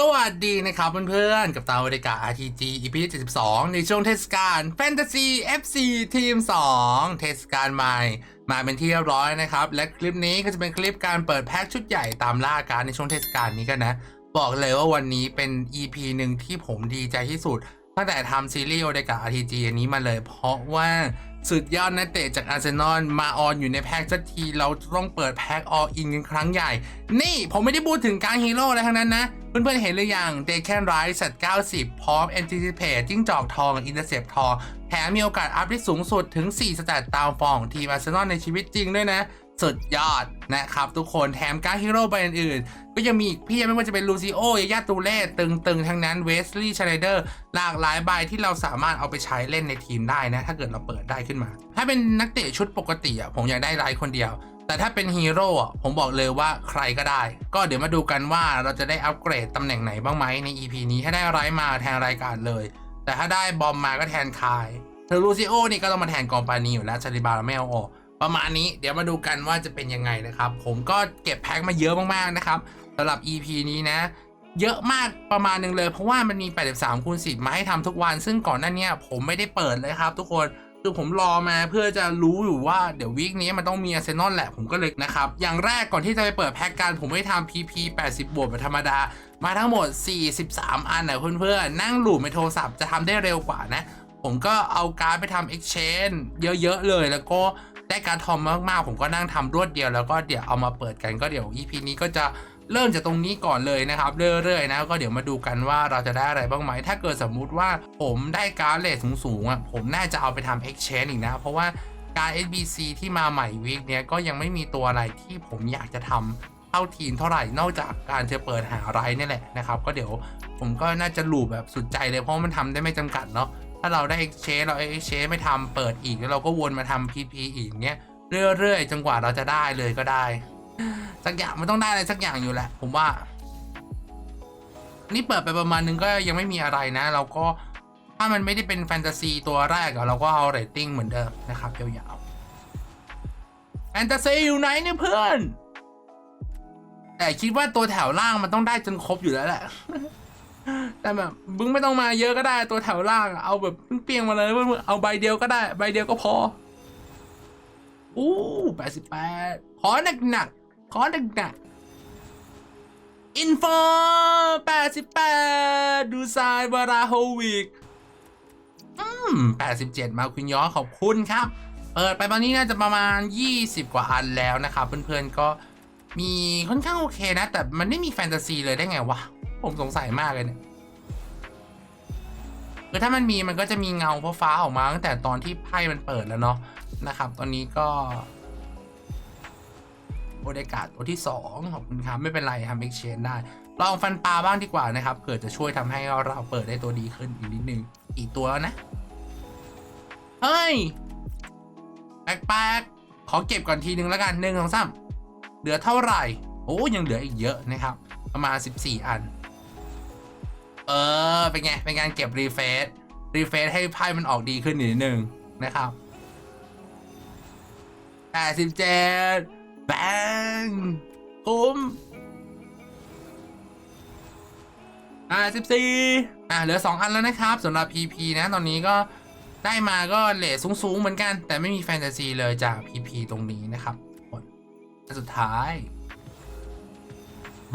สวัสดีนะครับเพื่อนๆ กับตาบริกา RTG EP 72 ในช่วงเทศกาล Fantasy FC ทีม 2 เทศกาลใหม่ มาเป็นที่เรียบร้อยนะครับ และคลิปนี้ก็จะเป็นคลิปการเปิดแพ็กชุดใหญ่ตามล่าการในช่วงเทศกาลนี้กันนะ บอกเลยว่าวันนี้เป็น EP หนึ่งที่ผมดีใจที่สุด ตั้งแต่ทำซีรีส์โอเดกา RTG อันนี้มาเลย เพราะว่า สุดยอดนักเตะจากอาร์เซนอลมาออนอยู่ในแพ็กสักทีเราต้องเปิดแพ็กออลอินกันครั้งใหญ่ นี่ผมไม่ได้พูดถึงการฮีโร่อะไรทั้งนั้นนะ เพื่อนๆเห็นหรือยังเดคแคนไรส์สัตว์90 พร้อมแอนติซิเพตจิ้งจอกทองอินเตอร์เซปทอง แถมมีโอกาสอัพได้สูงสุดถึง 4 สแตทตามฟอร์มของทีมอาร์เซนอลในชีวิตจริงด้วยนะ สุดยอดนะครับทุกคนแถมการดฮีโร่ใบอื่นๆก็ยังมีอีกเพี่ไม่ว่าจะเป็นลูซิโอยายาตูเล่ตึงๆ ทั้งนั้นเวสลีย์ชไนเดอร์หลากหลายใบที่เราสามารถเอาไปใช้เล่นในทีมได้นะ ถ้าเกิดเราเปิดได้ขึ้นมา ถ้าเป็นนักเตะชุดปกติอะผมอยากได้ไลท์คนเดียว แต่ถ้าเป็นฮีโร่อะผมบอกเลยว่าใครก็ได้ ก็เดี๋ยวมาดูกันว่าเราจะได้อัปเกรดตำแหน่งไหนบ้างไหมใน EP นี้ถ้าได้ไลท์มาแทนรายการเลย แต่ถ้าได้บอมมาก็แทนคายเธอลูซิโอนี่ก็ต้องมาแทนกองปานีอยู่แล้วชาลิบาไม่เอาออก ประมาณนี้เดี๋ยวมาดูกันว่าจะเป็นยังไงนะครับ ผมก็เก็บแพ็คมาเยอะมากๆนะครับสำหรับ EP นี้นะ เยอะมากประมาณหนึ่งเลย เพราะว่ามันมี 83คูณ10 มาให้ทำทุกวัน ซึ่งก่อนหน้านี้ผมไม่ได้เปิดเลยครับ ทุกคนคือผมรอมาเพื่อจะรู้อยู่ว่าเดี๋ยววีคนี้มันต้องมีอาร์เซนอลแหละผมก็เลยนะครับ อย่างแรกก่อนที่จะไปเปิดแพ็กกันผมไม่ทำ PP 80 บวกแบบธรรมดา มาทั้งหมด 43 อันนะเพื่อนๆนั่งหลูบในโทรศัพท์จะทำได้เร็วกว่านะ ผมก็เอาการไปทำ exchange เยอะๆเลยแล้วก็ ได้การทอมมากๆ ผมก็นั่งทำรวดเดียวแล้วก็เดี๋ยวเอามาเปิดกันก็เดี๋ยว EP นี้ก็จะเริ่มจากตรงนี้ก่อนเลยนะครับ เรื่อยๆนะก็เดี๋ยวมาดูกันว่าเราจะได้อะไรบ้างไหม ถ้าเกิดสมมุติว่าผมได้การเลทสูงๆอะผมน่าจะเอาไปทำ exchange อีกนะ เพราะว่าการ SBC ที่มาใหม่วีคเนี้ยก็ยังไม่มีตัวอะไรที่ผมอยากจะทำเข้าทีมเท่าไหร่นอกจากการจะเปิดหาไรนี่แหละนะครับ ก็เดี๋ยวผมก็น่าจะหลูบแบบสุดใจเลยเพราะมันทำได้ไม่จำกัดเนาะาเราได้ exchange เรา exchange ไม่ทำเปิดอีกแล้วเราก็วนมาทำ PP อีกเนี้ยเรื่อยๆจนกว่าเราจะได้เลยก็ได้ สักอย่างมันต้องได้อะไรสักอย่างอยู่แหละ ผมว่า นี่เปิดไปประมาณนึงก็ยังไม่มีอะไรนะ เราก็ถ้ามันไม่ได้เป็นแฟนตาซีตัวแรกเราก็เอาเรตติ้งเหมือนเดิมนะครับยาวๆแฟนตาซีอยู่ไหนเนี่ยเพื่อน แต่คิดว่าตัวแถวล่างมันต้องได้จนครบอยู่แล้วแหละ แต่แบบมึงไม่ต้องมาเยอะก็ได้ตัวแถวล่างเอาแบบเปียงมาเลยเพื่อนๆเอาใบเดียวก็ได้ ใบเดียวก็พออู้แปดสิบแปดขอหนักหนักขอหนักหนักอินฟอร์แปดสิบแปดดูซายบาราโฮวิกอืมแปดสิบเจ็ดมาคุณย้อขอบคุณครับเปิดไปตอนนี้น่าจะประมาณ 20 กว่าอันแล้วนะครับเพื่อนๆก็มีค่อนข้างโอเคนะ แต่มันไม่มีแฟนตาซีเลยได้ไงวะ ผมสงสัยมากเลยเนี่ยคือถ้ามันมีมันก็จะมีเงาฟ้าออกมาตั้งแต่ตอนที่ไพ่มันเปิดแล้วเนาะนะครับ ตอนนี้ก็โอเดกาตัวที่2ขอบคุณครับไม่เป็นไรทำเอ็กชนได้ ลองฟันปลาบ้างดีกว่านะครับเผื่อจะช่วยทำให้เราเปิดได้ตัวดีขึ้นอีกนิดนึงอีกตัวแล้วนะ เฮ้ยแปลกๆขอเก็บก่อนทีนึงแล้วกันหนึ่งสองสามเหลือเท่าไหร่ โอ้ยังเหลืออีกเยอะนะครับ ประมาณ 14 อัน เออ เป็นไง เป็นการเก็บรีเฟซรีเฟซให้ไพ่มันออกดีขึ้นนิดนึงนะครับ87แบงคุ้มอ่า14อ่าเหลือ2อันแล้วนะครับสำหรับ PP นะตอนนี้ก็ได้มาก็เลทสูง ๆ เหมือนกัน แต่ไม่มีแฟนตาซีเลยจาก PP ตรงนี้นะครับสุดท้าย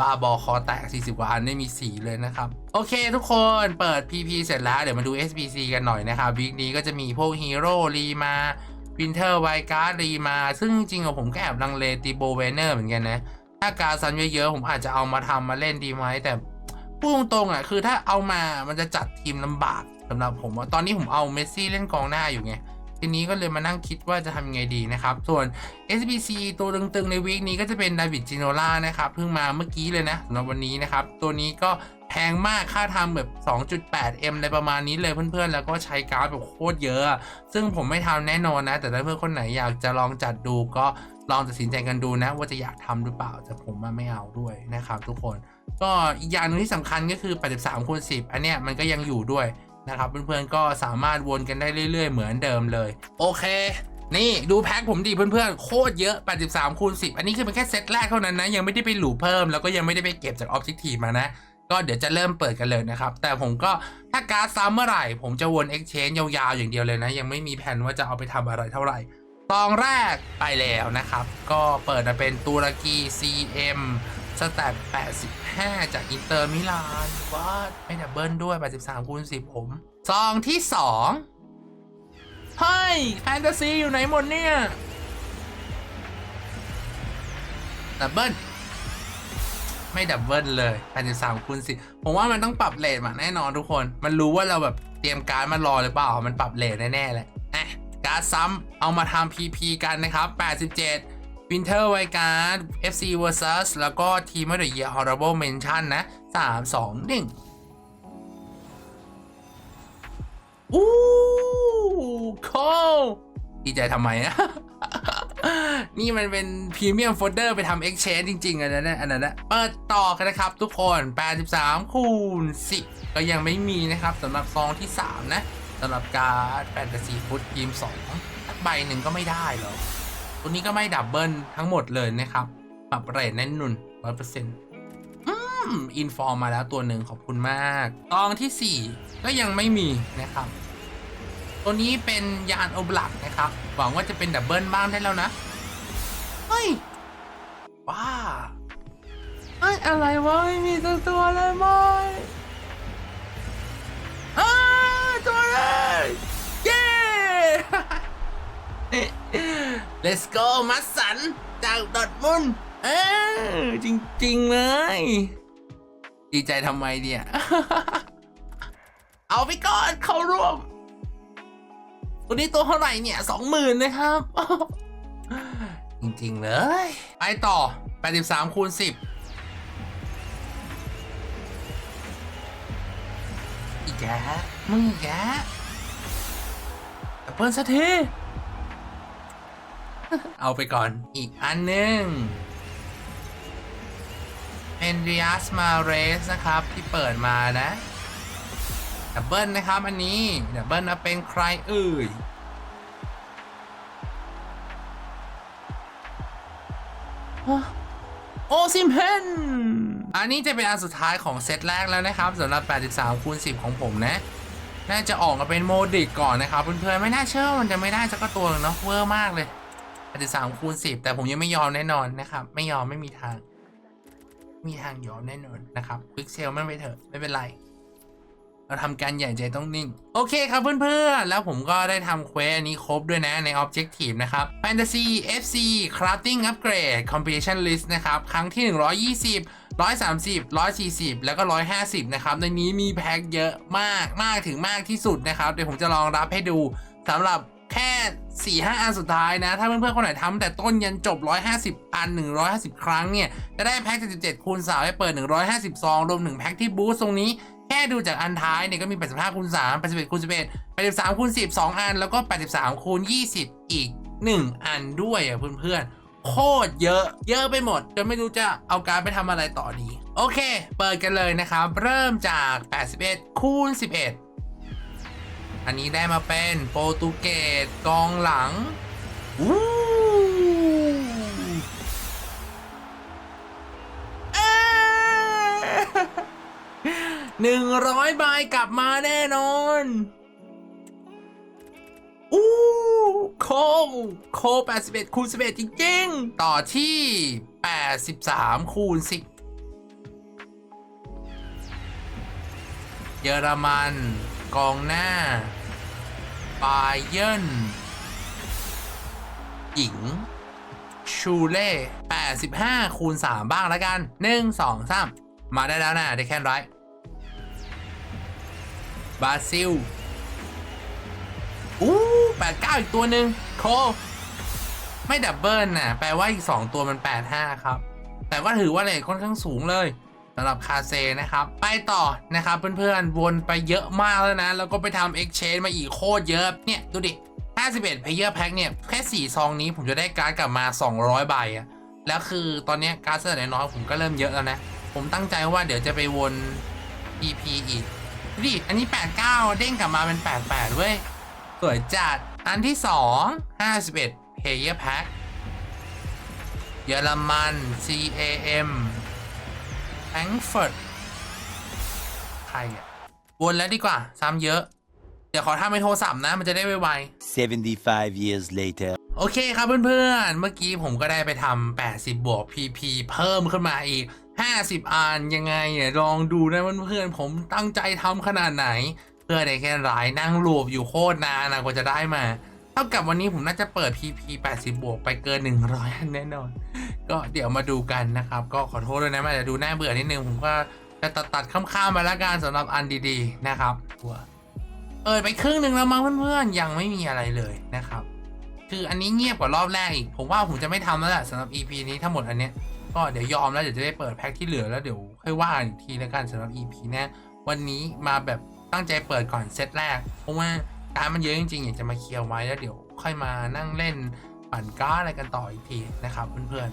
บาบอคอแตก 40 กว่าอันไม่มีสีเลยนะครับ โอเคทุกคนเปิด PP เสร็จแล้ว เดี๋ยวมาดู SBC กันหน่อยนะครับวีคนี้ก็จะมีพวกฮีโร่รีมาวินเทอร์ไวการ์ดรีมา ซึ่งจริงๆผมก็แอบลังเลตีโบเวเนอร์เหมือนกันนะ ถ้าการซันเยอะๆ ผมอาจจะเอามาทำมาเล่นดีไหมแต่พูดตรงๆอะคือถ้าเอามามันจะจัดทีมลำบากสำหรับผมตอนนี้ผมเอาเมสซี่เล่นกองหน้าอยู่ไง ทีนี้ก็เลยมานั่งคิดว่าจะทำยังไงดีนะครับ ส่วน SBC ตัวตึงๆในวีคนี้ก็จะเป็นดาวิดจิโนล่านะครับเพิ่งมาเมื่อกี้เลยนะสำหรับวันนี้นะครับ ตัวนี้ก็แพงมากค่าทำแบบ 2.8M ในประมาณนี้เลยเพื่อนๆ แล้วก็ใช้การ์ดแบบโคตรเยอะ ซึ่งผมไม่ทำแน่นอนนะ แต่ถ้าเพื่อนคนไหนอยากจะลองจัดดูก็ลองตัดสินใจกันดูนะ ว่าจะอยากทำหรือเปล่า แต่ผมมาไม่เอาด้วยนะครับทุกคน ก็อีกอย่างหนึงที่สำคัญก็คือ 83คูณ10 อันเนี้ยมันก็ยังอยู่ด้วย นะครับเพื่อนๆก็สามารถวนกันได้เรื่อย ๆ เหมือนเดิมเลย โอเค นี่ดูแพ็คผมดีเพื่อนๆ โคตรเยอะ 83คูณ10 อันนี้คือเป็นแค่เซตแรกเท่านั้นนะ ยังไม่ได้ไปหลูเพิ่มแล้วก็ยังไม่ได้ไปเก็บจากออบเจกตีมานะก็เดี๋ยวจะเริ่มเปิดกันเลยนะครับ แต่ผมก็ถ้าการ์ดซ้ำเมื่อไหร่ ผมจะวน Exchange ยาวๆ อย่างเดียวเลยนะ ยังไม่มีแผนว่าจะเอาไปทำอะไรเท่าไหร่ตองแรกไปแล้วนะครับ ก็เปิดมาเป็นตุรกี CM สแตท85 จากอินเตอร์มิลานว่าไม่ดับเบิลด้วย 83คูณ10 ผม ซองที่ 2 เฮ้ย แฟนตาซี อยู่ไหนหมดเนี่ยดับเบิลไม่ดับเบิลเลย83คูณ10 ผมว่ามันต้องปรับเลทมาแน่นอนทุกคน มันรู้ว่าเราแบบเตรียมการมารอหรือเปล่า มันปรับเลทแน่ๆเลยอะการซ้ำเอามาทำ PP กันนะครับ 87 Winter w i g a r d FC vs แล้วก็ Team of the Year Horrible Mention นะ 3 2 1อู้โคดีใจทำไมอะนี่มันเป็นพรีเมียมโฟลเดอร์ไปทำ Exchange จริงๆอันนั้นนะอันนั้นนะเปิดต่อกันนะครับทุกคน 83 คูณ 10 ก็ยังไม่มีนะครับสำหรับซองที่ 3 นะสำหรับการ์ดแฟนตาซีฟุตทีม2สักใบหนึ่งก็ไม่ได้หรอก ตัวนี้ก็ไม่ดับเบิลทั้งหมดเลยนะครับ ปรับเรทแน่นนุน100%อืมอินฟอร์มมาแล้วตัวหนึ่งขอบคุณมากซองที่ 4 ก็ยังไม่มีนะครับ ตัวนี้เป็นยานโอบลักนะครับ หวังว่าจะเป็นดับเบิลบ้างได้แล้วนะ เฮ้ยว้าเฮ้ยอะไรวะไม่มีตัวตัวเลยมอยอ้าตัวเลย เย้ Let's go มัสสันจากดอดมุนเออจริง ๆ เลย ดีใจทำไมเนี่ย เอาไปก่อนเข้าร่วม ตัวนี้ตัวเท่าไหร่เนี่ยสองหมื่นนะครับ จริง ๆ เลย ไปต่อ 83คูณ10 อีกแกมึงอีกแกแต่เปิ้ลสักที เอาไปก่อน อีกอันหนึ่งเป็นริอัสมาเรสนะครับ ที่เปิดมานะ ดับเบิลนะครับ อันนี้ ดับเบิลนะเป็นใครเอ่ยโอซิมเพนอันนี้จะเป็นอันสุดท้ายของเซตแรกแล้วนะครับสำหรับ 83คูณ10 ของผมนะ น่าจะออกมาเป็นโมดิกก่อนนะครับ เพื่อนๆ ไม่น่าเชื่อว่ามันจะไม่ได้สักตัวหนึ่งเนาะเวอร์มากเลย 83คูณ10แต่ผมยังไม่ยอมแน่นอนนะครับ ไม่ยอมไม่มีทาง มีทางยอมแน่นอนนะครับควิกเซลมันไปเถอะไม่เป็นไร เราทำการใหญ่ใจต้องนิ่ง โอเคครับเพื่อนๆ แล้วผมก็ได้ทำเควสอันนี้ครบด้วยนะใน Objective นะครับ Fantasy FC Crafting Upgrade Competition List นะครับ ครั้งที่ 120 130 140 แล้วก็ 150 นะครับ ในนี้มีแพ็คเยอะมากมากถึงมากที่สุดนะครับ เดี๋ยวผมจะลองรับให้ดูสำหรับ แค่4-5อันสุดท้ายนะ ถ้าเพื่อนๆคนไหนทำแต่ต้นยันจบ 150 อัน 150 ครั้งเนี่ย จะได้แพ็ค77คูณ3ให้เปิด 150ซองรวมถึงแพ็คที่บูสตรงนี้ แค่ดูจากอันท้ายเนี่ยก็มี 85คูณ3 81คูณ11 83คูณ10 2 อัน แล้วก็ 83คูณ20 อีก 1 อันด้วยอะเพื่อนๆโคตรเยอะ เยอะไปหมดจนไม่รู้จะเอาการไปทำอะไรต่อดี โอเค เปิดกันเลยนะครับ เริ่มจาก 81คูณ11 อันนี้ได้มาเป็นโปรตุเกสกองหลังอู้หนึ่งร้อยใบกลับมาแน่นอนอู้โคโค81คูณ11จริงๆ ต่อที่83คูณ10เยอรมัน กองหน้าบาเยนหญิง ชูเล่85 คูณ 3 บ้างแล้วกัน 1 2 3 มาได้แล้วนะได้แค่ไรบราซิล อู้89 อีกตัวหนึ่งโค ไม่ดับเบิลน่ะแปลว่าอีก 2 ตัวมัน 85 ครับ แต่ก็ถือว่าเลทค่อนข้างสูงเลยำหรับคาเซนะครับ ไปต่อนะครับเพื่อนๆ วนไปเยอะมากแล้วนะ แล้วก็ไปทำ Exchange มาอีกโคตรเยอะ เนี่ย ดูดิ 51 Player Pack เนี่ย แค่ 4 ซองนี้ผมจะได้การ์ดกลับมา 200 ใบอะแล้วคือตอนนี้การ์ดเสนอน้อยผมก็เริ่มเยอะแล้วนะ ผมตั้งใจว่าเดี๋ยวจะไปวน EP อีกดูดิ อันนี้ 89 เด้งกลับมาเป็น 88 เว้ย สวยจัด อันที่ 2 51 Player Pack เยอรมัน CAM แฟรงก์เฟิร์ตใครอะวนแล้วดีกว่า ซ้ำเยอะ เดี๋ยวขอทำเป็นโทรศัพท์นะ มันจะได้ไวๆ75 years later. โอเคครับเพื่อนๆ เมื่อกี้ผมก็ได้ไปทำ80 บวก PP เพิ่มขึ้นมาอีก 50 อันยังไงเนี่ยลองดูนะเพื่อนๆ ผมตั้งใจทำขนาดไหน เพื่อได้แค่รายนั่งรูปอยู่โคตรนานนะกว่าจะได้มา เท่ากับวันนี้ผมน่าจะเปิด PP 80 บวกไปเกิน 100อันแน่นอน ก็เดี๋ยวมาดูกันนะครับ ก็ขอโทษด้วยนะมันอาจะดูน่าเบื่อนิดนึง ผมก็จะตัดตัดๆข้ามๆมาละกันสำหรับอันดีๆนะครับเปิดไปครึ่งหนึ่งแล้วมั้งเพื่อนๆยังไม่มีอะไรเลยนะครับ คืออันนี้เงียบกว่ารอบแรกอีก ผมว่าผมจะไม่ทำแล้วแหละสำหรับ EP นี้ทั้งหมดอันเนี้ยก็เดี๋ยวยอมแล้วเดี๋ยวจะได้เปิดแพ็คที่เหลือแล้วเดี๋ยวค่อยว่าอีกทีแล้วกันสำหรับ EP หนะวันนี้มาแบบตั้งใจเปิดก่อนเซตแรกเพราะว่า การมันเยอะจริงๆ อยากจะมาเคลียร์ไว้แล้วเดี๋ยวค่อยมานั่งเล่นปั่นก้าอะไรกันต่ออีกทีนะครับเพื่อน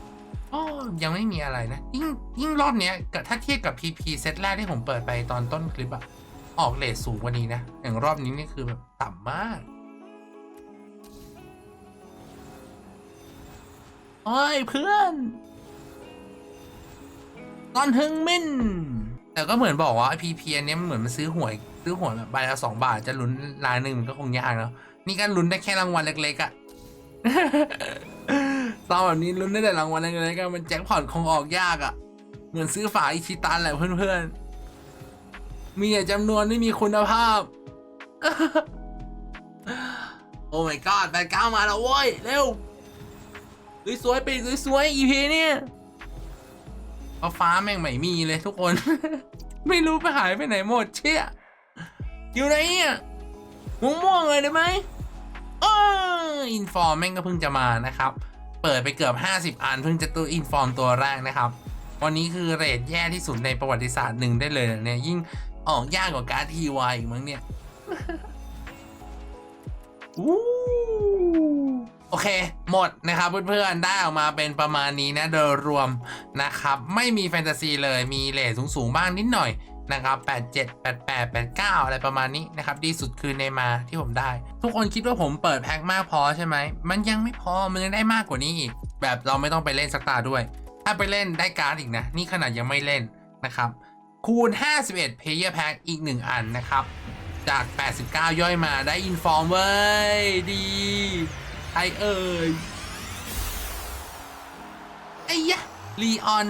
ๆอ๋อยังไม่มีอะไรนะ ยิ่งยิ่งรอบเนี้ยถ้าเทียบกับ PP เซตแรกที่ผมเปิดไปตอนต้นคลิปอะออกเลทสูงกว่านี้นะ อย่างรอบนี้นี่คือแบบต่ำมากเฮ้ยเพื่อนตอนฮึงมินแต่ก็เหมือนบอกว่าพีพีอันนี้มันเหมือนมันซื้อหวย ซื้อหวยแบบใบละสองบาทจะลุ้นรายหนึ่งมันก็คงยากแล้วนี่ก็ลุ้นได้แค่รางวัลเล็กๆอะ่ะตอนแบบนี้ลุ้นได้แต่รางวัลเล็กๆอะมันแจ็คพอตคงออกยากอะ่ะ เหมือนซื้อฝาอิชิตันแหละเพื่อนๆ มีแต่จำนวนไม่มีคุณภาพ โอ้ my god แปดเก้ามาแล้วเว้ย เร็วสวยๆไปสวยๆ EP เนี่ยฟ้าฟ้าแม่งไม่มีเลยทุกคน ไม่รู้ไปหายไปไหนหมดเชี่ย อยู่ไหนเนี่ยม่วงม่วงๆเลยได้ไหมเอออินฟอร์มแม่งก็เพิ่งจะมานะครับ เปิดไปเกือบ 50 อันเพิ่งจะตัวอินฟอร์มตัวแรกนะครับ วันนี้คือเรทแย่ที่สุดในประวัติศาสตร์หนึ่งได้เลยเนี่ยยิ่งออกยากกว่าการ์ดทีวายอีกมั้งเนี่ยอู้โอเค หมดนะครับเพื่อนๆ ได้ออกมาเป็นประมาณนี้นะโดยรวมนะครับ ไม่มีแฟนตาซีเลยมีเลทสูงๆ บ้างนิดหน่อย นะครับ87 88 89 อะไรประมาณนี้นะครับ ดีสุดคือเนมาที่ผมได้ ทุกคนคิดว่าผมเปิดแพ็คมากพอใช่ไหม มันยังไม่พอมันยังได้มากกว่านี้อีก แบบเราไม่ต้องไปเล่นสักตาด้วย ถ้าไปเล่นได้การ์ดอีกนะ นี่ขนาดยังไม่เล่นนะครับ คูณ 51 Player Pack อีก 1 อันนะครับ จาก 89 ย่อยมาได้อินฟอร์มเว้ย ดีใครเอ่ยไอ้ยะลีออน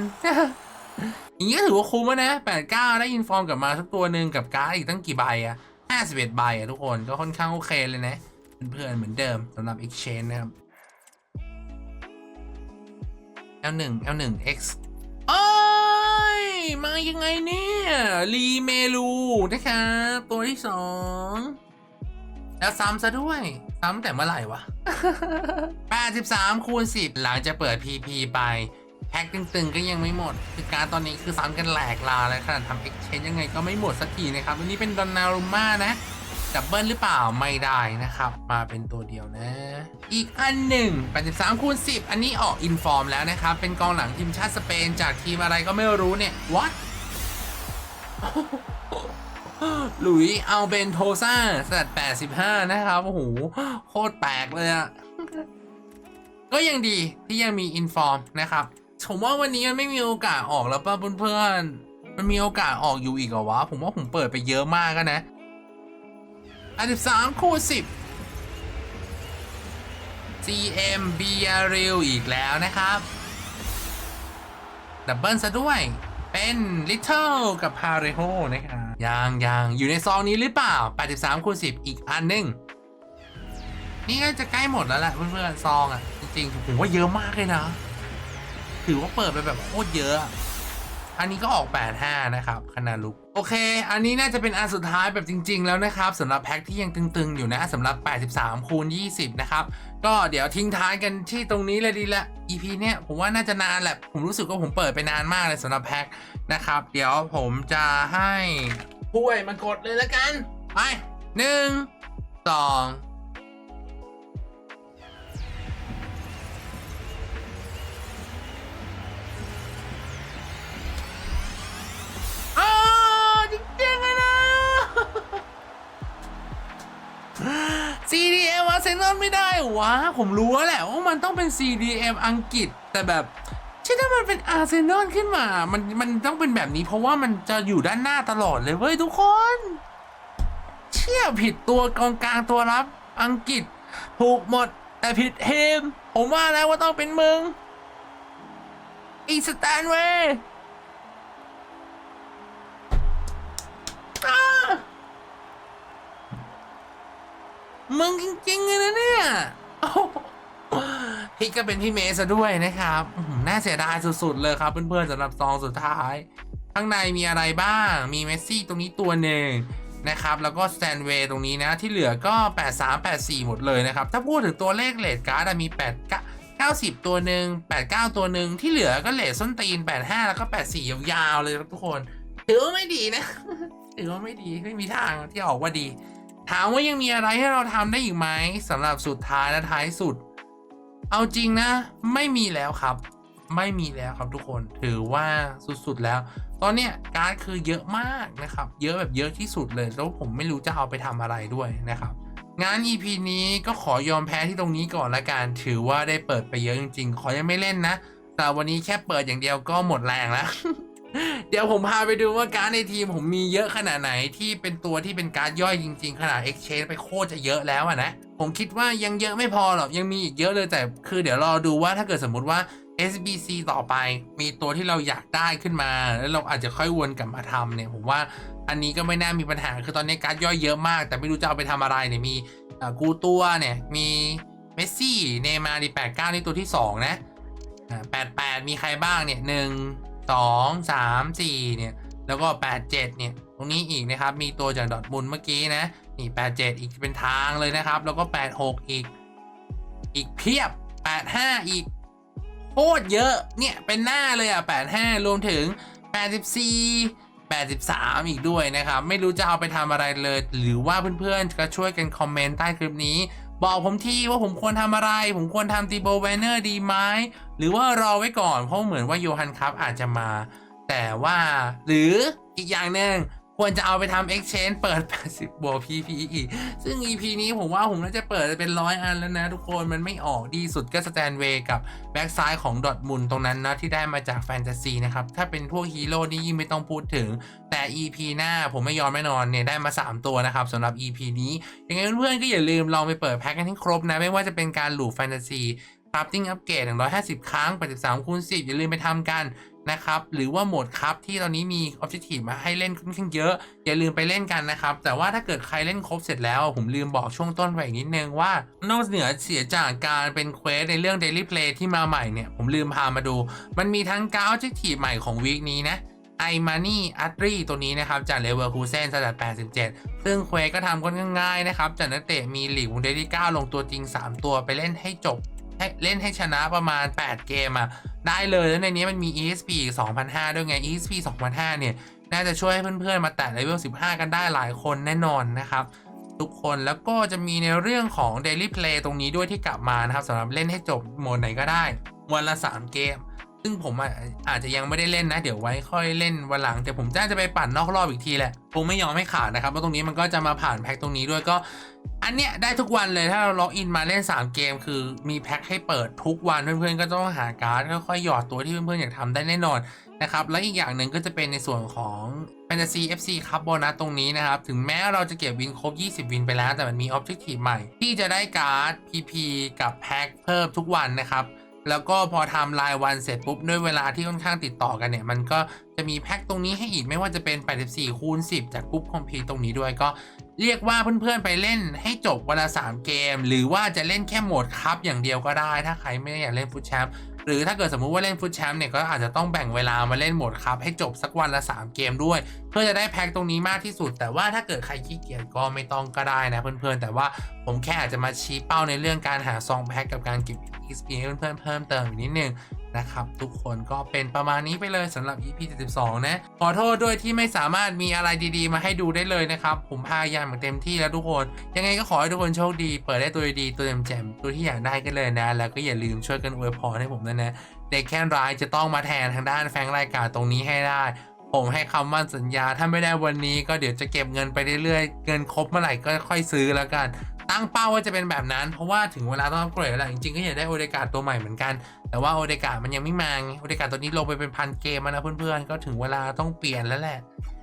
อย่างนี้ก็ถือว่าคุ้มแล้วนะ89ได้อินฟอร์มกลับมาสักตัวหนึ่งกับการ์ดอีกตั้งกี่ใบอะ51ใบอะทุกคนก็ค่อนข้างโอเคเลยนะ เพื่อนๆเหมือนเดิมสำหรับ Exchange นะครับ L1 L1 X เอ้ย มายังไงเนี่ย รีเมลูนะครับ ตัวที่สองแล้วซ้ำซะด้วยซ้ำแต่เมื่อไหร่วะ 83 คูณ 10 หลังจะเปิด PP ไป แพ็คตึงๆก็ยังไม่หมด คือการตอนนี้คือซ้ำกันแหลกลาแล้วขนาดทำ Exchange ยังไงก็ไม่หมดสักทีนะครับ วันนี้เป็นดอนนารุม่านะดับเบิลหรือเปล่าไม่ได้นะครับ มาเป็นตัวเดียวนะ อีกอันหนึ่ง83คูณ10 อันนี้ออกอินฟอร์มแล้วนะครับ เป็นกองหลังทีมชาติสเปนจากทีมอะไรก็ไม่รู้เนี่ย what หลุยเอาเบนโทซ่าสตัด85 นะครับโอ้โหโคตรแปลกเลยอะก็ยังดีที่ยังมีอินฟอร์มนะครับ ผมว่าวันนี้มันไม่มีโอกาสออกแล้วป่ะเพื่อนๆ มันมีโอกาสออกอยู่อีกเหรอวะ ผมว่าผมเปิดไปเยอะมากแล้วนะ อันสิบสามคูณสิบ CM b r i l อีกแล้วนะครับ ดับเบิลซะด้วย เป็น Little กับ p a r e h o นะครับยังยังอยู่ในซองนี้หรือเปล่า 83คูณ10 อีกอันหนึ่งนี่ก็จะใกล้หมดแล้วแหละเพื่อนๆซองอะ จริงๆผมว่าเยอะมากเลยนะ ถือว่าเปิดไปแบบโคตรเยอะอะ อันนี้ก็ออก 85 นะครับคณะลุก โอเค อันนี้น่าจะเป็นอันสุดท้ายแบบจริง ๆ แล้วนะครับสำหรับแพ็คที่ยังตึง ๆ อยู่นะสำหรับ 83 คูณ 20 นะครับ ก็เดี๋ยวทิ้งท้ายกันที่ตรงนี้เลยดีละ EP เนี่ยผมว่าน่าจะนานแหละ ผมรู้สึกว่าผมเปิดไปนานมากเลยสำหรับแพ็คนะครับ เดี๋ยวผมจะให้ผู้ใหญ่มากดเลยแล้วกัน ไปหนึ่งสอง ไม่ได้เหรอวะ ผมรู้แล้วแหละว่ามันต้องเป็น CDM อังกฤษแต่แบบใช่ทำมันเป็นอาร์เซนอลขึ้นมา มัน มันต้องเป็นแบบนี้เพราะว่ามันจะอยู่ด้านหน้าตลอดเลยเว้ยทุกคน เชี่ยผิดตัวกองกลางตัวรับอังกฤษ ถูกหมด แต่ผิดเฮม ผมว่าแล้วว่าต้องเป็นมึง อีสแตนเวย์ มึงจริงๆเลยนะเนี่ยพี่ก็เป็นพี่เมย์ซะด้วยนะครับน่าเสียดายสุดๆเลยครับ เพื่อนๆสำหรับซองสุดท้าย ข้างในมีอะไรบ้าง มีเมสซี่ตรงนี้ตัวหนึ่งนะครับ แล้วก็สแตนเวย์ตรงนี้นะ ที่เหลือก็ 83 84 หมดเลยนะครับ ถ้าพูดถึงตัวเลขเลทการ์ดมี 8 90 ตัวหนึ่ง89 ตัวหนึ่งที่เหลือก็เลทส้นตีน 85 แล้วก็ 84 ยาวๆเลยครับทุกคน ถือว่าไม่ดีนะ ถือว่าไม่ดีไม่มีทางที่ออกว่าดี ถามว่ายังมีอะไรให้เราทำได้อีกไหมสำหรับสุดท้ายและท้ายสุด เอาจริงนะ ไม่มีแล้วครับ ไม่มีแล้วครับทุกคนถือว่าสุดๆแล้ว ตอนเนี้ยการ์ดคือเยอะมากนะครับ เยอะแบบเยอะที่สุดเลยแล้วผมไม่รู้จะเอาไปทำอะไรด้วยนะครับงาน EP นี้ก็ขอยอมแพ้ที่ตรงนี้ก่อนละกัน ถือว่าได้เปิดไปเยอะจริงๆ ขอยังไม่เล่นนะ แต่วันนี้แค่เปิดอย่างเดียวก็หมดแรงแล้ว เดี๋ยวผมพาไปดูว่าการ์ดในทีมผมมีเยอะขนาดไหนที่เป็นตัวที่เป็นการ์ดย่อยจริง ๆ ขนาด Exchange ไปโคตรจะเยอะแล้วอะนะ ผมคิดว่ายังเยอะไม่พอหรอก ยังมีอีกเยอะเลยแต่คือเดี๋ยวรอดูว่าถ้าเกิดสมมุติว่า SBC ต่อไปมีตัวที่เราอยากได้ขึ้นมา แล้วเราอาจจะค่อยวนกลับมาทำเนี่ย ผมว่าอันนี้ก็ไม่น่ามีปัญหาคือตอนนี้การ์ดย่อยเยอะมาก แต่ไม่รู้จะเอาไปทำอะไรเนี่ยมีกูตัวเนี่ยมีเมสซี่เนยมาร์ดีแปดเก้านี่ตัวที่2นะแปดแปดมีใครบ้างเนี่ยหนึ่ง สองสามสี่เนี่ย แล้วก็ 87 เนี่ย ตรงนี้อีกนะครับ มีตัวจากดอทมุนเมื่อกี้นะ นี่ 87 อีกเป็นทางเลยนะครับ แล้วก็ 86 อีก อีกเพียบ 85 อีกโคตรเยอะ เนี่ย เป็นหน้าเลยอะ 85 รวมถึง 84 83 อีกด้วยนะครับ ไม่รู้จะเอาไปทำอะไรเลย หรือว่าเพื่อนๆ ก็ช่วยกันคอมเมนต์ใต้คลิปนี้ บอกผมทีว่าผมควรทำอะไร ผมควรทำตีโบแวนเนอร์ดีไหมหรือว่ารอไว้ก่อนเพราะเหมือนว่าโยฮันครับอาจจะมา แต่ว่าหรืออีกอย่างหนึ่ง ควรจะเอาไปทำ exchange เปิด 80บวก PP อีกซึ่ง EP นี้ผมว่าผมน่าจะเปิดเป็นร้อยอันแล้วนะ ทุกคนมันไม่ออกดีสุดก็สแตนเวย์กับแบ็กซ้ายของดอทมุนตรงนั้นนะ ที่ได้มาจากแฟนตาซีนะครับ ถ้าเป็นพวกฮีโร่นี่ยิ่งไม่ต้องพูดถึง แต่ EP หน้าผมไม่ยอมแน่นอนเนี่ย ได้มา 3 ตัวนะครับสำหรับ EP นี้ ยังไงเพื่อนๆก็อย่าลืมลองไปเปิดแพ็กกันให้ครบนะไม่ว่าจะเป็นการหลูแฟนตาซีคราฟติ้งอัปเกรด150 ครั้ง83คูณ10อย่าลืมไปทำกัน นะครับ หรือว่าโหมดครับที่ตอนนี้มี Objective มาให้เล่นค่อนข้างเยอะ อย่าลืมไปเล่นกันนะครับ แต่ว่าถ้าเกิดใครเล่นครบเสร็จแล้วผมลืมบอกช่วงต้นไปอีกนิดนึงว่า นอกเหนือเสียจากการเป็นเควสในเรื่อง Daily Play ที่มาใหม่เนี่ย ผมลืมพามาดู มันมีทั้งการ Objective ใหม่ของวีคนี้นะไอมานี่อัตรีตัวนี้นะครับ จากเลเวอร์คูเซนสตัด87 ซึ่งเควสก็ทำค่อนข้างง่ายๆนะครับ จากนักเตะมีหลีกวงเดลี่9ลงตัวจริง 3 ตัวไปเล่นให้จบ ให้เล่นให้ชนะประมาณ 8 เกมอะได้เลยแล้วในนี้มันมี ESP อีก2,005 ด้วยไง ESP 2,005 เนี่ย น่าจะช่วยให้เพื่อนๆ มาแตะเลเวล 15 กันได้หลายคนแน่นอนนะครับ ทุกคนแล้วก็จะมีในเรื่องของ Daily Play ตรงนี้ด้วยที่กลับมานะครับสำหรับเล่นให้จบโหมดไหนก็ได้ วันละ 3 เกม ซึ่งผมอาจจะยังไม่ได้เล่นนะ เดี๋ยวไว้ค่อยเล่นวันหลังแต่ผมน่าจะไปปั่นนอกรอบอีกทีแหละคงไม่ยอมให้ขาดนะครับเพราะตรงนี้มันก็จะมาผ่านแพ็คตรงนี้ด้วยก็ อันเนี้ยได้ทุกวันเลยถ้าเราล็อกอินมาเล่น 3 เกม คือมีแพ็คให้เปิดทุกวันเพื่อนๆก็ต้องหาการ์ดค่อยๆหยอดตัวที่เพื่อนๆอยากทำได้แน่นอนนะครับและอีกอย่างหนึ่งก็จะเป็นในส่วนของ Fantasy FC ครับโบนัสตรงนี้นะครับ ถึงแม้เราจะเก็บวินครบ 20 วินไปแล้วแต่มันมี Objective ใหม่ ที่จะได้การ์ด PP กับแพ็คเพิ่มทุกวันนะครับ แล้วก็พอทำรายวันเสร็จปุ๊บด้วยเวลาที่ค่อนข้างติดต่อกันเนี่ย มันก็จะมีแพ็กตรงนี้ให้อีกไม่ว่าจะเป็น 84 คูณ 10 จากกรุ๊ปคอมพีตรงนี้ด้วยก็เรียกว่าเพื่อนๆไปเล่นให้จบวันละ3เกม หรือว่าจะเล่นแค่โหมดคัพอย่างเดียวก็ได้ ถ้าใครไม่อยากเล่นฟุตแชมป์หรือถ้าเกิดสมมุติว่าเล่นฟุตแชมป์เนี่ยก็อาจจะต้องแบ่งเวลามาเล่นหมดครับ ให้จบสักวันละ 3 เกมด้วย เพื่อจะได้แพ็คตรงนี้มากที่สุด แต่ว่าถ้าเกิดใครขี้เกียจก็ไม่ต้องก็ได้นะเพื่อนๆ แต่ว่าผมแค่อาจจะมาชี้เป้าในเรื่องการหาซองแพ็คกับการเก็บ XP ให้เพื่อนๆเพิ่มเติมอีกนิดนึงนะครับ ทุกคนก็เป็นประมาณนี้ไปเลยสำหรับ EP 72นะ ขอโทษด้วยที่ไม่สามารถมีอะไรดีๆ มาให้ดูได้เลยนะครับ ผมพยายามอย่างเต็มที่แล้วทุกคน ยังไงก็ขอให้ทุกคนโชคดี เปิดได้ตัวดีตัวแจ่มๆตัวที่อยากได้กันเลยนะ แล้วก็อย่าลืมช่วยกันอวยพรให้ผมด้วยนะ เด็กแค้นร้ายจะต้องมาแทนทางด้านแฟงรายการตรงนี้ให้ได้ผมให้คำมั่นสัญญา ถ้าไม่ได้วันนี้ก็เดี๋ยวจะเก็บเงินไปเรื่อยๆ เงินครบเมื่อไหร่ก็ค่อยซื้อแล้วกัน ตั้งเป้าว่าจะเป็นแบบนั้น เพราะว่าถึงเวลาต้องอัปเกรดแล้วจริงๆก็อยากได้โอเดกาตัวใหม่เหมือนกัน แต่ว่าโอเดกามันยังไม่มาไงโอเดกาตัวนี้ลงไปเป็นพันเกมแล้วนะเพื่อนๆก็ถึงเวลาต้องเปลี่ยนแล้วแหละ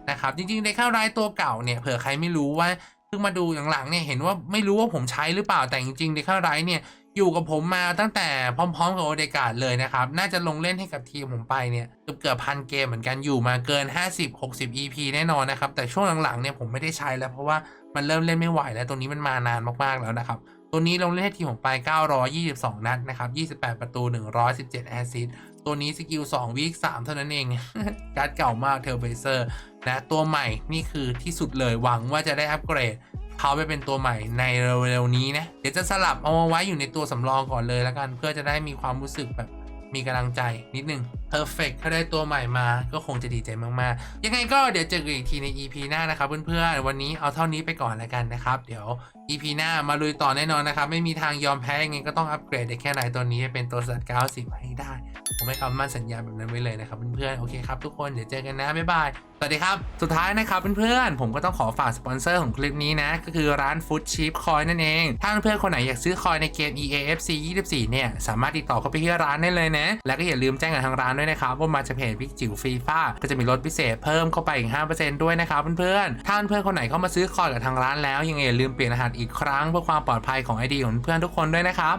นะครับจริงๆในข้าวร้ายตัวเก่าเนี่ยเผื่อใครไม่รู้ว่าเพิ่งมาดูหลังๆเนี่ยเห็นว่าไม่รู้ว่าผมใช้หรือเปล่าแต่จริงๆในข้าวร้ายเนี่ยอยู่กับผมมาตั้งแต่พร้อม ๆ กับโอเดกาเลยนะครับ น่าจะลงเล่นให้กับทีมผมไปเนี่ยเกือบเกือบพันเกมเหมือนกันอยู่มาเกิน 50-60 EP แน่นอนนะครับ แต่ช่วงหลังๆเนี่ยผมไม่ได้ใช้แล้วเพราะว่า มันเริ่มเล่นไม่ไหวแล้วตัวนี้มันมานานมากๆแล้วนะครับ ตัวนี้ลงเล่นให้ทีมผมไป 922 นัดนะครับ 28 ประตู 117 แอสซิสต์ตัวนี้สกิล2วีค3เท่านั้นเอง การ์ดเก่ามากเทลเบเซอร์นะตัวใหม่นี่คือที่สุดเลยหวังว่าจะได้อัปเกรดเขาไปเป็นตัวใหม่ในเร็วๆนี้นะ เดี๋ยวจะสลับเอามาไว้อยู่ในตัวสำรองก่อนเลยแล้วกัน เพื่อจะได้มีความรู้สึกแบบ มีกำลังใจนิดนึง Perfect ถ้าได้ตัวใหม่มาก็คงจะดีใจมากๆ ยังไงก็เดี๋ยวเจอกันอีกทีใน EP หน้านะครับเพื่อนๆ วันนี้เอาเท่านี้ไปก่อนแล้วกันนะครับ เดี๋ยว EP หน้ามาลุยต่อแน่นอนนะครับ ไม่มีทางยอมแพ้ยังไงก็ต้องอัปเกรดได้แค่ไหนตัวนี้เป็นตัวสัตว์90ให้ได้ ผมให้คำมั่นสัญญาแบบนั้นไว้เลยนะครับเพื่อนๆโอเคครับทุกคนเดี๋ยวเจอกันนะบ๊ายบายสวัสดีครับ สุดท้ายนะครับเพื่อนๆผมก็ต้องขอฝากสปอนเซอร์ของคลิปนี้นะ ก็คือร้าน Food Cheap Coin นั่นเอง ถ้าเพื่อนๆคนไหนอยากซื้อคอยในเกม EAFC 24 เนี่ย สามารถติดต่อเข้าไปที่ร้านได้เลยนะ แล้วก็อย่าลืมแจ้งกับทางร้านด้วยนะครับ ว่ามาจากเพจพิกจิ๋วฟรีฟ้าก็จะมีลดพิเศษเพิ่มเข้าไปอีก 5%ด้วยนะครับเพื่อนๆถ้าเพื่อนๆคนไหนเข้ามาซื้อคอยกับทางร้านแล้วยังไงอย่าลืมเปลี่ยนรหัสอีกครั้งเพื่อความปลอดภัยของ ID ของเพื่อนทุกคนด้วยนะครับ